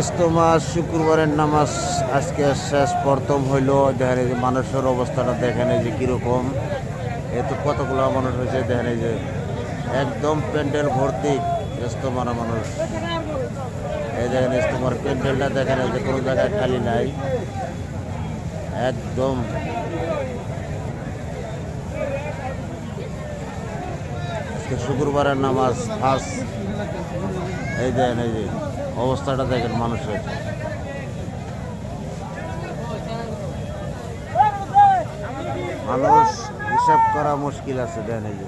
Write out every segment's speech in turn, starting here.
ইস্তমা শুক্রবারের নামাজ আজকে শেষ, প্রথম হইল। দেখেন যে মানুষের অবস্থাটা, দেখেন যে কীরকম। এ তো কতগুলো মানুষ হয়েছে, দেখেন যে একদম প্যান্ডেল ভর্তি ইস্তমার মানুষ। এই দেখেন ইস্তমার প্যান্ডেলটা, দেখেন যে কোনো জায়গায় খালি নাই। একদম। শুক্রবারের নামাজ ফার্স্ট। এই দেখেন এই যে অবস্থাটা দেখেন মানুষের। মানুষ হিসাব করা মুশকিল আছে দেখেন এই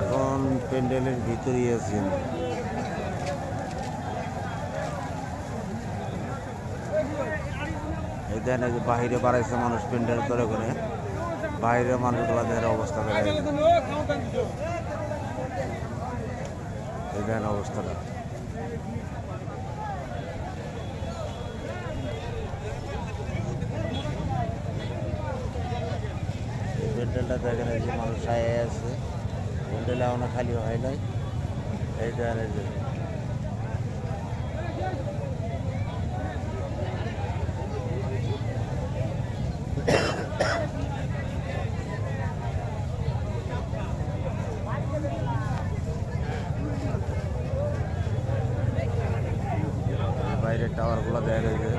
এখন প্যান্ডেলের ভিতরেই আছেন এই দেখেন এই যে বাহিরে বাড়াইছে মানুষ প্যান্ডেল করে করে বাইরের মানুষগুলো দেখেন অবস্থা এই অবস্থাটা। যে মানুষ আছে। এখনও খালি হয় নাই। এই দেখেন বাইরের টাওয়ারগুলো দেখা যে